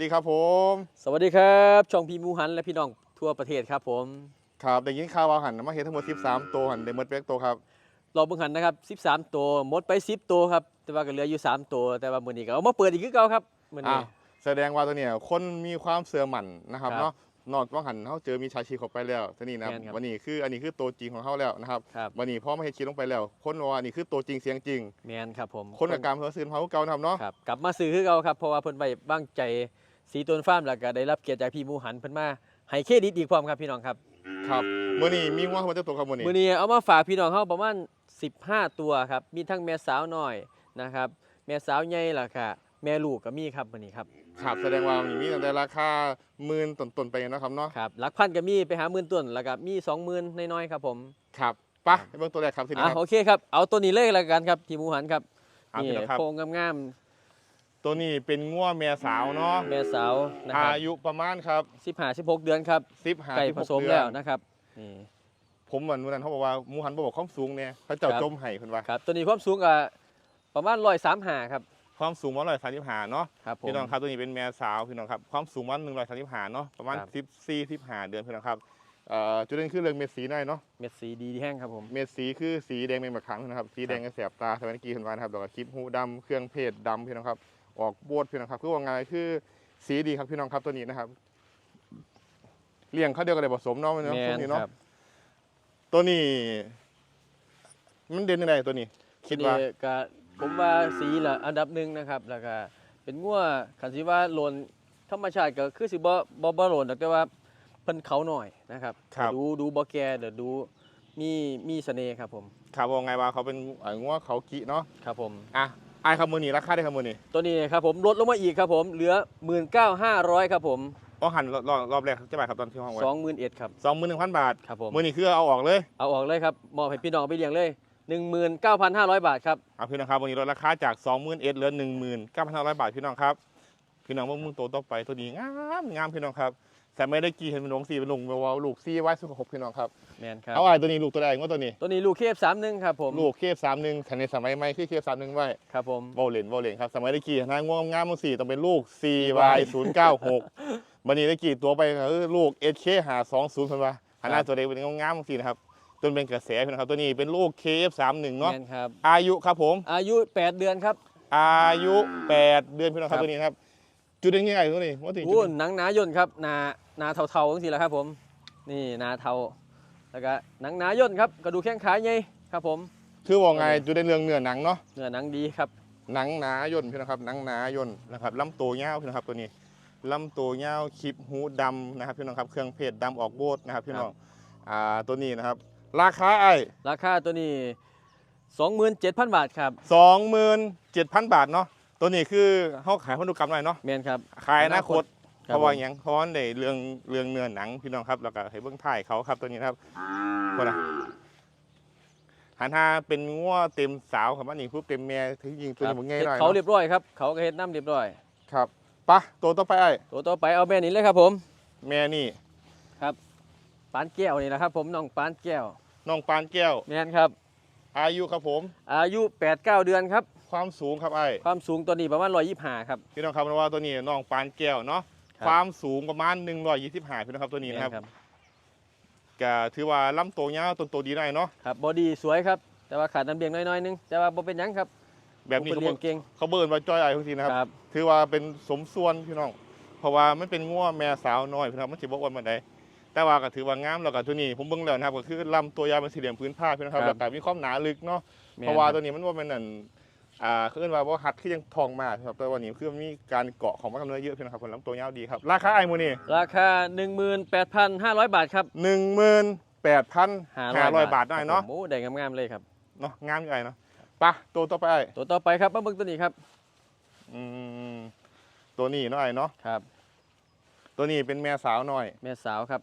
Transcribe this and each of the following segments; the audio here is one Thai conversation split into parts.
ดีครับผม สวัสดีครับช่องพีหมูหันและพี่น้องทั่วประเทศครับผม ครับได้ยินข่าวว่าหันมาเห็นทั้งหมด 13 ตัวหันได้หมดเปกตัวครับเราเบิ่งหันนะครับ 13 ตัวหมดไป 10 ตัวครับ แต่ว่าก็เหลืออยู่ 3 ตัว แต่ว่ามื้อนี้ก็เอามาเปิดอีกคือเก่าครับมื้ออะนี้แสดงว่าตัวเนี้ยคนมีความเสื่อมั่นนะครับครับเนาะนอกจากหันเขาเจอมีชาชีพเข้าไปแล้วทีนี้นะครับแม่นครับวันนี้คืออันนี้คือตัวจริงของเขาแล้วนะครับครับวันนี้พอมาเห็นคลิปลงไปแล้ว คนว่าอันนี้คือตัวจริงเสียงจริงแมนครับผมคนกับการเพิ่มซื้อเขาเก่านะครับเนาะครับกลับมาซื้อคือเก่าครับเพราะว่าเพิ่นไปบ้างใจ สีต้นฟาร์มแล้วก็ได้รับเกียรติจากพี่หมูหันเพิ่นมาให้เครดิตอีกพร้อมครับพี่น้องครับ ครับมื่อนี้มีงัวเข้ามาเจ้าตัวครับมื่อนี้มื้อนี้เอามาฝากพี่น้องเฮาประมาณ 15 ตัวครับ มีทั้งแม่สาวน้อยนะครับ แม่สาวใหญ่ล่ะค่ะ แม่ลูกก็มีครับมื้อนี้ครับ ครับแสดงว่ามีมีตั้งแต่ราคาหมื่นต้นๆไปนะครับเนาะครับหลักพันก็มีไปหาหมื่นต้นแล้วก็มี 20,000น้อยๆครับผม ครับไปะไปเบิ่งตัวแรกครับทีนี้อะครับ โอเคครับ เอาตัวนี้เลยแล้วกันครับทีมหมูหันครับอะนี่พี่น้องครับ โครงงาม ตัวนี้เป็นงัวแม่สาวเนาะๆแม่สาวนะครับอายุประมาณครับสิบห้าสิบหกเดือนครับ10หาไก่16ผสมเดือนแล้วนะครับนี่ผมเหมือนวันนั้นเขาบอกว่าหมูหันบอกความสูงเนี่ยพระเจ้าครับจมไห้คนว่าครับตัวนี้ความสูงก็ประมาณร้อยสามหาครับความสูงวันร้อยสามสิบห้าเนาะครับผมพี่น้องครับตัวนี้เป็นแม่สาวพี่น้องครับความสูงวันหนึ่งร้อยสามสิบห้าเนาะประมาณครับสิบสี่สิบห้าเดือนพี่น้องครับเอ่อจุดเด่นคือเรื่องเม็ดสีหน่อยเนาะเม็ดสีดีแห้งครับผมเม็ดสีคือสีแดงเป็นแบบขังนะครับสีแดงก็แสบตาสมัยกี้คนว่านะครับแล้วก็คลิปหูดำเครื่องเพศดำพี่น้องครับ ออกบวดพี่น้องครับคือว่าไงคือสีดีครับพี่น้องครับตัวนี้นะครับเลี้ยงเขาเดียวกันเลยผสมเนาะมันเนาะแมตัวนนี้เนาะครับตัวนี้ มันเด่นยังไงตัวนี้ คิดว่าตัวนี้ก็ผมว่าสีละอันดับหนึ่งนะครับแล้วก็เป็นงัวขันสีว่าโลนธรรมชาติก็คือสิบ่บ่บ่โลนแต่ว่าเพิ่นเขาหน่อยนะครับครับดูดูบ่แก่เดี๋ยวดูมีมีเสน่ห์ครับผมครับว่าไงว่าเขาเป็นไอ้งัวเขากิเนาะครับผมอะ ไอ้คำมือนี่ราคาได้คำมือนี่ตัวนี้ครับผมลดลงมาอีกครับผมเหลือ 19,500ครับผมอ๋อหันรอบรอบรอบแรกจะบาทครับตอนที่ห้องไว้21,000ครับสองหมื่นหนึ่งพันบาทครับผมมือนี่คือเอาออกเลย เอาออกเลยครับมอบให้พี่น้องเอาไปเลี้ยงเลย19,500บาทครับเอาพี่น้องครับวันนี้ลดราคาจากสองหมื่นเอ็ดเหลือหนึ่งหมื่นเก้าพันห้าร้อยบาทพี่น้องครับ พี่น้องว่ามึงโตต่อไปตัวนี้งามงามพี่น้องครับ แต่ไม่ได้กี่เห็นเป็นลงสี่เป็นลงเบาๆลูกซี่ไว้สุขภพพี่น้องครับแมนครับเอาไอ้ตัวนี้ลูกตัวใดว่าตัวนี้ ตัวนี้ลูกเคฟ31ครับผมลูกเคฟสามหนึ่งในสมัยใหม่คือเคฟสามหนึ่งไว้ครับผมโวเลนโวเลนครับสมัยได้กี่นางงวงงามมึงสี่ต้องเป็นลูก CY ศูนย์เก้าหกวันนี้ได้กี่ตัวไปก็คือลูก SK หาสองศูนย์คนว่าหันหน้าตัวเด็กเป็นงามมึงสี่นะครับจนเป็นกระแสพี่น้องครับตัวนี้เป็นลูก KF สามหนึ่งเนาะแมนครับอายุครับผม อายุ 8 เดือนครับ อายุ 8 เดือนพี่น้องครัครับบตัวนี้นะครับ จุดเด่นยังไงตัวนี้ว่าถึงจุอู้ดเด่นหนังหนายนครับหนาหนาเทาๆจังซี่แหละครับผม นี่หนาเทาแล้วก็หนังหนายนครับกระดูกแข้งขาใหญ่ครับผม คือว่าไงจุดเด่นเรื่องเนื้อหนังเนาะเนื้อหนังดีครับหนังหนาย่นพี่น้องครับหนังหนาย่นนะครับลำตัวยาวพี่น้องครับตัวนี้ลำตัวยาวคลิปหูดำนะครับพี่น้องครับเครื่องเพชรดำออกโบดนะครับพี่น้องอ่าตัวนี้นะครับ ราคาไอ้ราคาตัวนี้ 27,000 บาทครับสองหมื่นเจ็ดพันบาทเนาะ ตัวนี้คือเขาขายพันธุกรรมหน่อยเนาะแมนครับ ขายอนาคตคเพรับราะว่าผมอย่างเพราะว่าในเรื่องเรื่องเนื้อหนังพี่น้องครับแล้วก็ให้เบื้องถ่ายเขาครับตัวนี้นะครับคนละหันหาเป็นง้วเต็มสาวครับอันนี้ปุ๊บเต็มแม่ถึงยิงตัวครันี้บมันง่ายหน่อยเขาเนาะเรียบร้อยครับเขาก็เฮ็ดน้ำเรียบร้อยครับปะตัวต่อไปไอ้ตัวต่อไปเอาแม่นี้เลยครับผม แม่นี่ปานแก้วนี่นะครับ ผมน้องปานแก้วน้องปานแก้วแมนครับ อายุครับผม อายุ8-9เดือนครับ ความสูงครับไอ้ความสูงตัวนี้ประมาณ125ครับพี่น้องครับเพราะว่าตัวนี้น้องปานแก้วเนาะครับความสูงประมาณ125พี่น้องครับตัวนี้นะครับแม่ก็ถือว่าลำตัวยาวต้นโตดีหน่อยเนาะครับบอดี้สวยครับแต่ว่าขาดน้ำเลี้ยงน้อยๆนึงแต่ว่าบ่เป็นหยังครับ แบบนี้ผมเขาเลี้เบิ่ยงงเก่งเขาเบิ่นว่าจ้อยไอ้ทุกทีนะครับครับ ถือว่าเป็นสมส่วนพี่น้อง เพราะว่ามันเป็นงัวแม่สาวน้อยพี่น้องมันสิบ่อ้วนปานใดแต่ว่าก็ถือว่างามแล้วก็ตัวนี้ผมเบิ่งแล้วนะครับก็คือลำตัวยาวเป็นสี่เหลี่ยมพื้นผ้าพี่น้องครับครัแล้บวก็มีความหนาลึกเนาะแม่นเพราะว่าคบตัวนี้มันว่าเป็นนั่น อ่าคือว่าว่าหัดคือยังทองมากครับแต่วันนี้คือมีการเกาะของมันกำเนื้อเยอะพี่น้องครับผลลำตัวยาวดีครับ ราคาไอ้มูนี่ราคา 18,500 บาทครับหนึ่งหมื่นแปดพันห้าร้อย500บาทได้เนาะครับผมโอ้ได้งามๆเลยครับเนาะงามอยู่ไอ้เนาะไปะตัวต่อไปไอ้ตัวต่อไปครับมาเบิ่งตัวนี้ครับอืมตัวนี้เนาะไอ้เนาะครับ ตัวนี้เป็นแม่สาวหน่อย แม่สาวครับ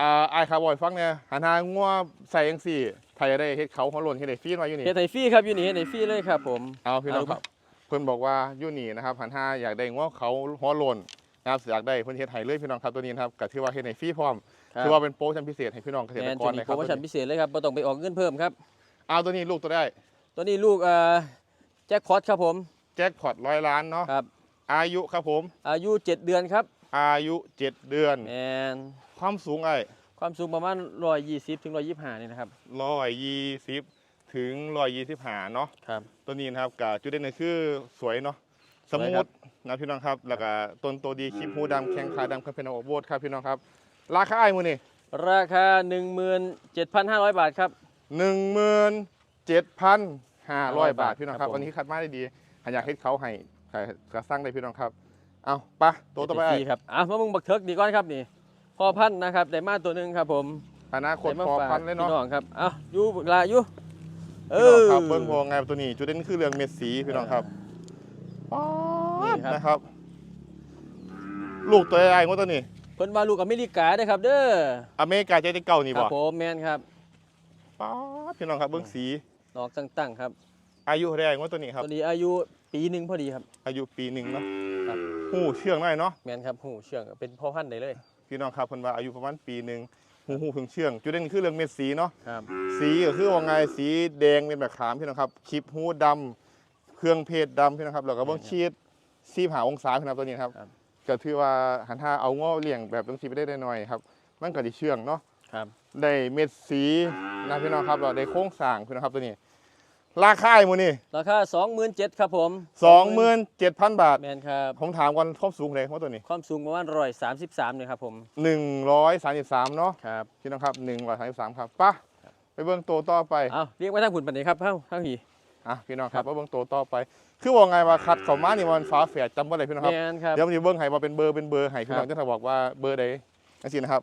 อ่าไอ้คาร์บอยฟังเนี่ยหันทางงัวใส่ยังสี่ ไทยได้เฮ็ดเขาเขาหล่นเฮ็ดได้ฟรีมาอยู่นี่เฮ็ดให้ฟรีครับอยู่นี่เฮ็ดให้ฟรีเลยครับ ผมเอาพี่น้องเอาครับเพิ่นบอกว่าอยู่นี่นะครับหันทาอยากได้งัวเขาหัวหล่นนะครับอยากได้เพิ่นเฮ็ดให้เลยพี่น้องครับตัวนี้นะครับก็ถือว่าเฮ็ดให้ฟรีพร้อมครับถือว่าเป็นโปรโมชั่นพิเศษให้พี่น้องเกษตแมรนกจะรมีเลยคโปรรับโมชั่นพิเศษเลยครับบ่ต้องไปออกเงินเพิ่มครับเอาตัวนี้ลูกตัวได้ ตัวนี้ลูกเอ่อแจ็คพอตครับผมแจ็คพอตร้อยล้านเนาะครับอายุครับผม อายุ 7 เดือนครับ อายุ 7 เดือนแมนความสูงไอ้ ความสูงประมาณ120ถึง125นี่นะครับร้อยยี่สิบถึงร้อยยี่สิบหาเนาะครับ ตัวนี้นะครับกับจุดเด่นก็คือสวยเนาะสสวยมูครัทบนะพี่น้องครับ แล้วก็ต้นโตดีคลิปหูดำแข้งขาดำครับเป็นออกโบดครับพี่น้องครับ ราคาไอ้มือนี่ราคา 17,500 บาทครับหนึ่งหมื่นเจ็ดพันห้าร้อยบาทบาทพี่น้องคครัรับบผมวันนี้คัดมาได้ดีหากอยากให้เขาให้ใครกระสร้างได้พี่น้องครับ เอาไปะตัวต่อไปฟรีครับอะมามึงบักเทิกดีก่อนครับนี่ พอพันธุ์นะครับได้มาตัวหนึงครับผมอนาคตได้มาพอฝากพันธุ์เลยพี่เนาะน้องครับเอาอยู่บักลาอยู่เอพี่น้องอครับเบิ้งพอไงตัวนี้จุดเด่นคือเรื่องเม็ดสีพี่น้องครับป๊าดนี่ครับนะครับ ลูกตัวใหญ่ๆงวดตัวนี้ เพิ่นว่าลูกอเมริกาได้อครับ เด้ออเมริกาใจที่เก่านี่ครับ่บผมแมนครับป๊าดพี่น้องครับเบิ้งสี ดอกตั้งๆครับอายุเท่าไหร่งวดตัวนี้ครับ ตัวนี้อายุปีหนึ่งพอดีครับ อายุปีหนึ่งเนาะครับ หูเชื่องหน่อยเนาะแมนครับหูเชื่องเป็นพ่อพันธุ์ได้เลย พี่น้องครับเพิ่นว่าอายุประมาณปีหนึ่งหูหูเพิ่งเชื่องจุดเด่นคือเรื่องเม็ดสีเนาะครับสีก็คือว่าไงสีแดงเป็นแบบขามพี่น้องครับคลิปหูดำเครื่องเพชรดำพี่น้องครับแล้วก็เบิ้งชีดซีผาองศาพี่น้องตัวนี้ครับครับก็ถือว่าหันท่าเอาง้อเลี้ยงแบบต้องสีไปได้หน่อยๆครับ มันก็ไดีเชื่องเนาะครับได้เม็ดสีนะพี่น้องครับเราได้โค้งสร้างพี่น้องครับตัวนี้ ราคาไอ้หมูนี่ราคา27,000ครับผมสองหมื่นเจ็ดพันบาท แมนครับ ผมถามก่อนครอบสูงเลยว่าตัวนี้ ความสูงประมาณ133เนี่ยครับผมหนึ่งร้อยสามสิบสามเนาะครับพี่น้องครับหนึ่งร้อยสามสิบสามครับไป่ะไปเบิ้งตัวต่อไปเอาเรียกไว้ทางผุนปันนี้ครับเฮ้าทางหีอะพี่น้องคครัรับบว่าเบิ้งตัวต่อไป คือว่าไงว่าคัดเขามานี่มันฟ้าแฝดจำว่าอะไรพี่น้องครับแมนครับ เดี๋ยวมันจะเบิ้งให้ว่าเป็นเบอร์เป็นเบอร์ให้พี่น้องครับจะบอกว่าเบอร์ใดนั่นสินะครับ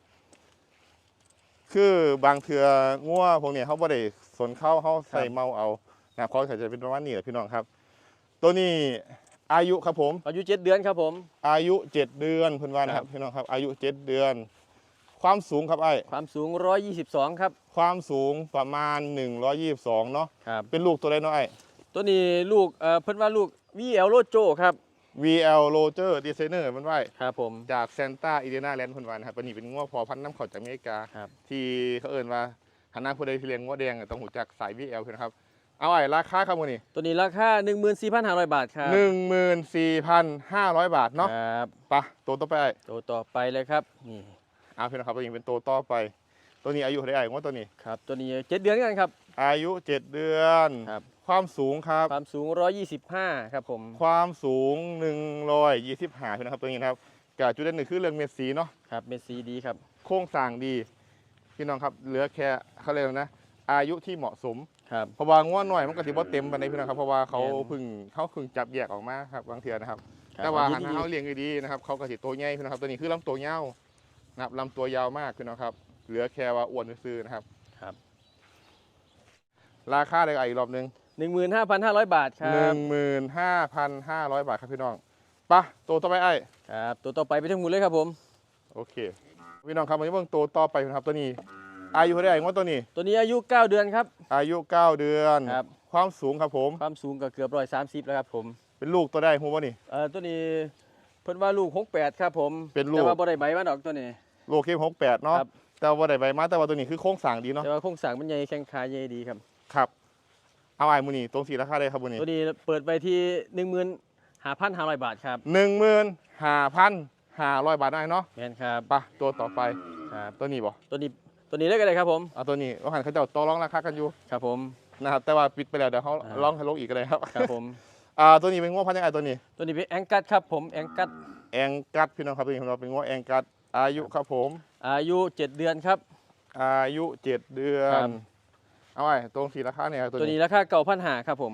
คือบางเทือง่วพวกเนี้เขาบ่ได้สนเข้าเขาใส่เมาเอา นะเขาจะเป็นประมาณนี้แหละพี่น้องครับ ตัวนี้อายุครับผมอายุ7เดือนครับผม อายุ7เดือนเพิ่นว่านะครับพี่น้องครับ อายุ7เดือน ความสูงครับไอ้ความสูง122ครับ ความสูงประมาณ122เนาะครับเป็นลูกตัวใดเนาะไอ้ตัวนี้ลูกเอ่อเพิ่นว่าลูก VL โลโจครับ VL Roger Designer มันว่าครับผม จากซานตาอิเดนาแลนด์เพิ่นว่านะครับตัวนี้เป็นง้อพอพันธุ์น้ำเขาจากอเมริกาครับที่เขาเอ่นว่าหันหน้าผู้ใดที่เลี้ยงง้อแดงอะต้องหูจักสาย VL พี่นะครับ เอาไอ้ราคาครับมื้อนี้ตัวนี้ราคา14,500 บาทครับ14,500บาทเนาะครับไปะตัวต่อไปไอ้ตัวต่อไปเลยครับนี่เอาพี่นะครับตัวนี้เป็นตัวต่อไป ตัวนี้อายุเท่าไหร่ไอ้ง้อตัวนี้ ครับ ตัวนี้7เดือนกันครับ อายุ7เดือน ครับ ความสูงครับ ความสูง 125 ครับผมความสูง125พี่นะครับตัวนี้นะครับกับจุดเด่นหนึ่งคือเรื่องเม็ดสีเนาะครับเป็นสีดีครับ โครงสร้างดี พี่น้องครับเหลือแค่เขาเรียกว่านะ อายุที่เหมาะสมครับ เพราะว่าง้อหน่อยมันก็ถือว่าเต็มไปในพี่น้องครับเพราะว่าเขาแม่นเพึ่งเขาเพึ่งจับแยกออกมาครับบางเทีนะครับ ครับแต่ว่าอัหันนนี้เขาเลี้ยงดีๆนะครับเขาก็สิตัวใหญ่พี่น้องครับตัวนี้คือลำตัวยาวนะครับลำตัวยาวมากพี่น้องครับ เหลือแค่ว่าอ้วนซื่อๆนะครับครับ ราคาเลยอีกรอบหนึ่ง15,500บาทคหรันึ่บงหมื่นห้าพันห้าร้อยบาทครับพี่น้องไปะตัวต่อไปไอ้ครับตัวต่อไปไปทั้งหมดเลยครับผม โอเค พี่น้องครับวันนี้เบิ่งตัวต่อไปนะครับตัวนี้ อายุเท่าไหร่ง้อตัวนี้ ตัวนี้อายุ 9 เดือนครับ อายุ 9 เดือนครับ ความสูงครับผม ความสูงก็เกือบ130แล้วครับผมเป็นลูกตัวได้หูวะนี่ เอ่อตัวนี้เพิ่นว่าลูก 68 ครับผมเป็นลูก แต่ว่าบ่ได้ใบมาดอกตัวนี้ลูกเคหกแปดเนาะครับ แต่ว่าได้ใบมาแต่ว่าตัวนี้คือโค้งสร้างดีเนาะแต่ว่าโครงสร้างมันใหญ่แข้งขาใหญ่ดีครับ ครับ เอาไอ้มือนี่ตรงสีราคาได้ครับมือนี่ตัวนี้เปิดไปที่15,500 บาทครับหนึ่งหมื่นห้าพันห้าร้อยบาทได้เนาะแม่นครับ ไปะตัวต่อไปครับ ตัวนี้บ่ตัวนี้ ตัวนี้ได้กันเลยครับผมเอาตัวนี้ว่าหันเขาเจะต่อรองราคากันอยู่ครับผมนะครับแต่ว่าปิดไปแล้วเดี๋ยวเขาอ่าลองให้ลงอีกก็ได้ครับครับผมอ่าตัวนี้เป็นง้อพันธุ์ยังไงตัวนี้ ตัวนี้เป็นแองกัดครับผมแองกัดแองกัดพี่น้องครับตัวนี้ของเราเป็นง้อแองกัดอายุครับผม อายุ 7 เดือนครับ อายุเจ็ดเดือครันบเอาไว้ตรงสีราคาเนี่ยครับตัวตัวนี้นี้ราคาเก่าพันหาครับผม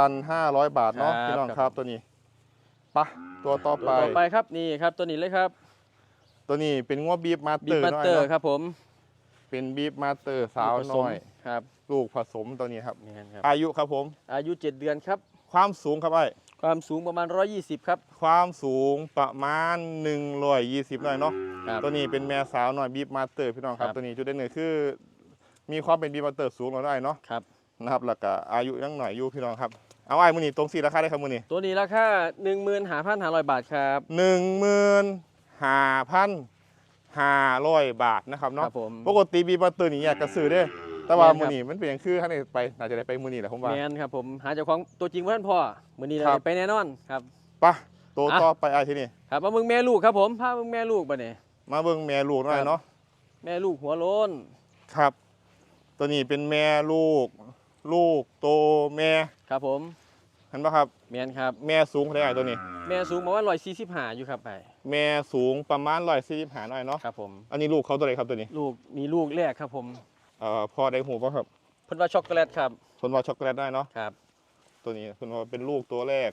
9,500 บาทเนาะครับพี่น้องครับครับตัวนี้ไปะตัวต่อตัวไปต่อไปครับนี่ครับตัวนี้เลยครับ ตัวนี้เป็นง้อบีฟมาสบีเตอร์บัตน้อยเตอร์เนาะครับผม เป็นบีฟมาสเตอร์สาวผสมน้อยครับ ลูกผสมตัวนี้ครับ นี่ครับ อายุครับผม อายุ 7 เดือนครับ ความสูงครับไอ้ความสูงประมาณ 120 ครับ ความสูงประมาณ 120หน่อยเนาะครับตัวนี้เป็นแม่สาวหน่อยบีฟมาสเตอร์พี่น้องครับครับตัวนี้จุดเด่นหนึ่งคือ มีความเป็นบีฟมาสเตอร์สูงเราได้เนาะครับนะครับแล้วก็อายุยังหน่อยอยู่พี่น้องครับเอาไอ้มือนี้ตรงสีราคาได้ครับมือนี้ตัวนี้ราคา15,500บาทครับหนึ่งหมื่ นห้าพันห้าร้อยบาทนะครับคเนาะรับผม ปกติบีบัตเตอร์นี่อยากกระซื้อเด้อแต่ว่าแม่นครับมือนี้มันเป็นอย่างคือท่านได้ไปน่าจะได้ไปมือนี้แหละผมว่า แมนครับผมหาเจ้าของตัวจริงว่าท่านพ่อมือนี้ครับได้ไปแน่นอนครับ ไปะตัวอะ ต่อไปไอ้ที่นี่ ครับมาเบิ่งแม่ลูกครับผมพาเบิ่งแม่ลูกบัดนี้มาเบิ่งแม่ลูกหน่อยครับเนาะแม่ลูกหัวโล้นครับ ตัวนี้เป็นแม่ลูก ลูกโตแม่ ครับผม เห็นปะครับ แม่นครับ แม่สูงเท่าไหร่ตัวนี้ แม่สูงประมาณ145อยู่ครับไอ้แม่สูงประมาณร้อยสี่สิบหาหน่อยเนาะครับผมอันนี้ลูกเขาตัวไหนครับตัวนี้ลูกมีลูกแรกครับผมเอ่อพ่อได้หูป่ะครับเพิ่นว่าช็อกโกแลตครับคนว่าช็อกโกแลตได้เนาะครับตัวนี้คนว่าเป็นลูกตัวแรก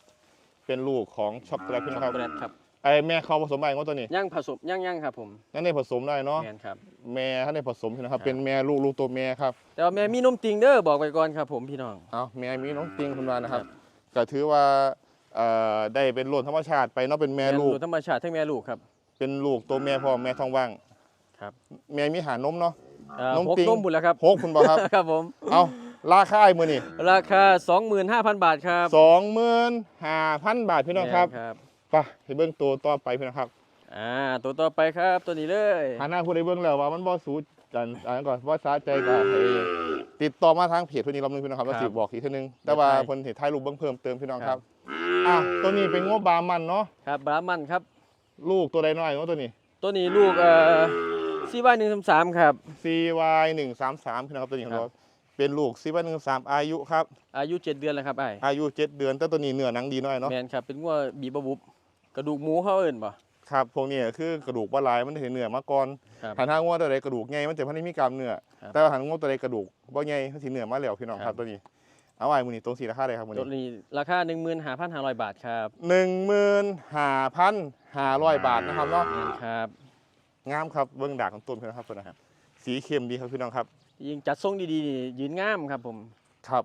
เป็นลูกของช็อกโกแลตพี่ช็น้ออกงครับโกแลตครับไอ้แม่เขาผสมอะไรว่าตัวนี้ย่างผสมย่างย่างครับผมนั่นได้ผสมได้เนาะแม่นครับแม่ท่านได้ผสมใช่ไหมครับครับเป็นแม่ลูกลูกตัวแม่ครับแต่ว่าแม่มีนมติงเด้อบอกไปก่อนครับผมพี่น้องเอาแม่มีน้องติงคุณวานะครับครับ ก็ถือว่าเอ่อได้เป็นล้นธรรมชาติไปเนาะเป็นแม่ลูก ธรรมชาติทั้งแม่ลูกครับ เป็นลูกตัวแม่พ่อแม่ท้องว่างครับ แม่มีหานมเนาะ เอ่อนมหกติงนมบุญแล้วครับหกคุณบอกครับ ครับผม เอาราคาไอ้มือนี่ราคา 25,000 บาทครับสองหมื่นห้าพันบาทพี่น้องครับแม่ครับไปให้เบิ้งตัวต่อไปพี่น้องครับอ่าตัวต่อไปครับตัวนี้เลยหาหน้าผู้ใดเบิ้งแล้วว่ามันบ่สู กันอ่านก่อนว่าสาใจก็ให้ติดต่อมาทางเพจเพื่อนนี้รอบนึงพี่น้องครับแล้วสิบอกอีกทีนึง แต่ว่าเพิ่นสิถ่ายรูปเบิ้งเพิ่มเติมพี่น้องครับอะตัวนี้เป็นงบบามันเนาะครับบรามันครับ ลูกตัวใดน้อยเนาะตัวนี้ ตัวนี้ลูกเอ่อซีว่า133ครับ CY 133พี่น้องครับตัวนี้ครับครับเป็นลูก CY 133อายุครับ อายุ7เดือนแล้วครับไอ้อายุ7เดือนแต่ตัวนี้เนื้อหนังดีหน่อยเนาะแมนครับเป็นงัวบีบะบุบกระดูกหมูเขาเอิ้นป่ะ ครับพวกนี้คือกระดูกว่าลายมันเห็นเนื้อมาก่อนครับหันทางว่าตัวใดกระดูกใหญ่มันจะพันธุ์มีกล้ามเนื้อครับ แต่ว่าหันงวตัวใดกระดูกบ่ใหญ่มันสิเนื้อมาแล้วพี่น้องคครัรับบตัวนี้ เอาไว้มื้อนี้ตัวสีราคาใดครับมื้อตัวนี้นี้ราคา 15,500 บาทครับ15,500บาทนะครับเนาะแมนครับงามครับเบิ่งดากของต้นพี่น้องครับตัวนะครับสีเข้มดีครับพี่น้องครับยิงจัดทรงดีๆนี่ยืนงามครับผม ครับ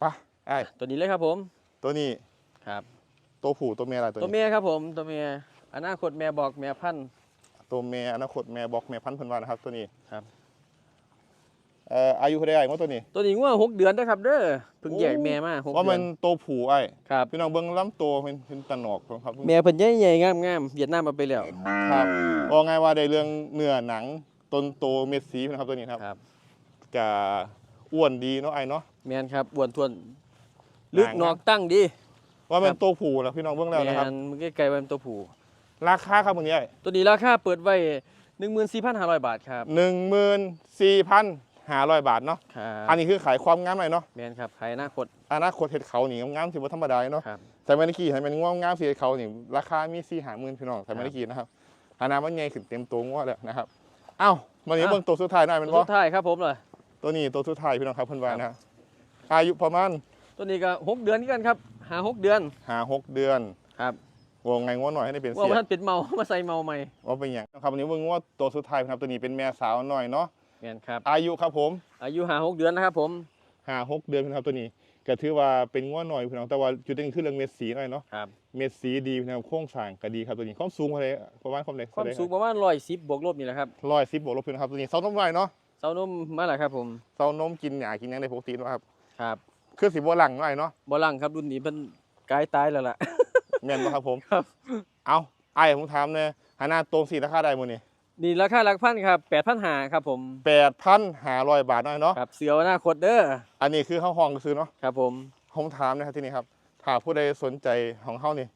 ไปะไอ้ตัวนี้เลยครับผมตัวนี้ครับ ตัวผู้ตัวเมียอะไรตัวตัวนี้เมียครับผมตัวเมีย อนาคตแม่บอกแม่พันธุ์ ตัวเมียอนาคตแม่บอกแม่พันธุ์เพิ่นว่านะครับตัวนี้ครับ เอ่ออายุเท่าใดไอ้ว่าตัวนี้ตัวนี้งัวหกเดือนนะครับเด้อเพิ่งโอ้แยกแม่มาหกว่าเดืมัอนนตัวผู้ไอ้ครับ พี่น้องเบิ่งลำตัวเป็นเป็นตะหนอกครับแม่เพิ่นใหญ่ๆงามๆเวียดนามมาไปแล้วครับบอกไงว่าได้เรื่องเนื้อหนังต้นโตเม็ดสีนะครับตัวนี้ครับครับ จะอ้วนดีเนาะไอ้เนาะ แม่นครับอ้วนทวน ลึกหนังนอกตั้งดีว่ามันครับตัวผู้แล้วพี่น้องเบิ่งแล้วนะครับแม่นมึงใกล้ๆไว้เป็นตัวผู้ ราคาครับมื้อนี้ไอ้ตัวนี้ราคาเปิดไว้14,500 บาทครับ หนึ่งหมื่นสี่พันห้าร้อยบาทเนาะครับอันนี้คือขายความงามหน่อยเนาะแม่นครับขายอนาคต อนาคตเห็ดเขานี่งามสิบ่ธรรมดาเนาะครับ แต่ไม่ได้กี่ให้มันงามงามสิเห็ดเขานี่ราคามีสี่หาหมื่นพี่น้องแต่ไม่ได้กี่นะครับอนามันใหญ่ขึ้นเต็มตัวงวดแล้วนะครับเอ้าวันนี้อะเบิ่งตัวสุดท้ายหน่อยแมันตัวบ่สุดท้ายครับผมเลย ตัวนี้ตัวสุดท้ายพี่น้องครับเพิ่นว่านะครับอายุประมาณตัวนี้ก็หกเดือนคือกันครับหาหกเดือน หาหกเดือน ครับ วงไงงวดหน่อยให้ได้เป็นว่าเสียมันเป็นเมา มาใส่เมาใหม่ว่าเป็นอย่างนะครับวันนี้เบิ่งว่าตัวสุดท้ายครับตัวนี้เป็นแม่สาวหน่อยเนาะแม่นครับ อายุครับผมอายุหาหกเดือนนะครับผมหาหกเดือนพี่น้องครับตัวนี้ก็ถือว่าเป็นงวดหน่อยพี่น้องแต่ว่าจุดเด่นคือเรื่องเม็ดสีหน่อยเนาะครับเม็ดสีดีพี่น้องโครงสร้างก็ดีครับตัวนี้ความสูงเท่าไหร่ประมาณความเล็กความสูงประมาณร้อยสิบบวกลบนี่แหละครับร้อยสิบบวกลบพี่น้องครับตัวนี้เสานมหน่อยเนาะเต้านมมาแล้วครับผมเสานมกินหยากินหยังได้ปกติเนาะครับครับคือสีบัวหลังหน่อยเนาะบอลังครับรุ่นนี้เป็นกายตายแล้วล่ะ แม่นบ่ครับผม ครับ เอาไอ้ายผมถามเนี่ยหาหน้าตรงสีราคาได้มื้อนี้นี่ราคาหลักพันครับแปดพันหาครับผมแปดพันห้าร้อยบาทหน่อยเนาะ ครับเสืออนาคตเด้อ อันนี้คือเฮาห้องซื้อเนาะ ครับผม ผมถามนะครับที่นี่ครับ ถ้าผู้ใดสนใจของเฮานี่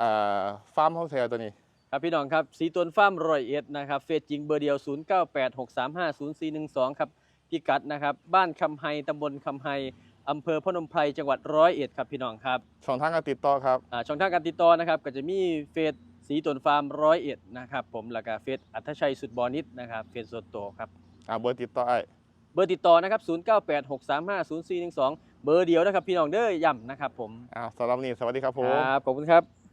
อ่าฟาร์มเฮาแซตัวนี้ ครับพี่น้องครับสีตนฟาร์มร้อยเอ็ดนะครับเฟซจริงเบอร์เดียว 0986350412 ครับพิกัดนะครับ บ้านคำไฮตำบลคำไฮ อำเภอพนมไพรจังหวัดร้อยเอ็ดครับพี่น้องครับช่องทางการติดต่อครับอ่าช่องทางการติดต่อนะครับก็จะมีเฟซสีตนฟาร์มร้อยเอ็ดนะครับผมแล้วก็เฟซอัธชัยสุดบอนิดนะครับเฟซส่วนตัวครับอ่าเบอร์ติดต่อไอ้ายเบอร์ติดต่อนะครับ0986350412 เบอร์เดียวนะครับพี่น้องเด้อย้ำนะครับผมอ่าสำหรับวันนี้สวัสดีครับผมครับขอบคุณครับ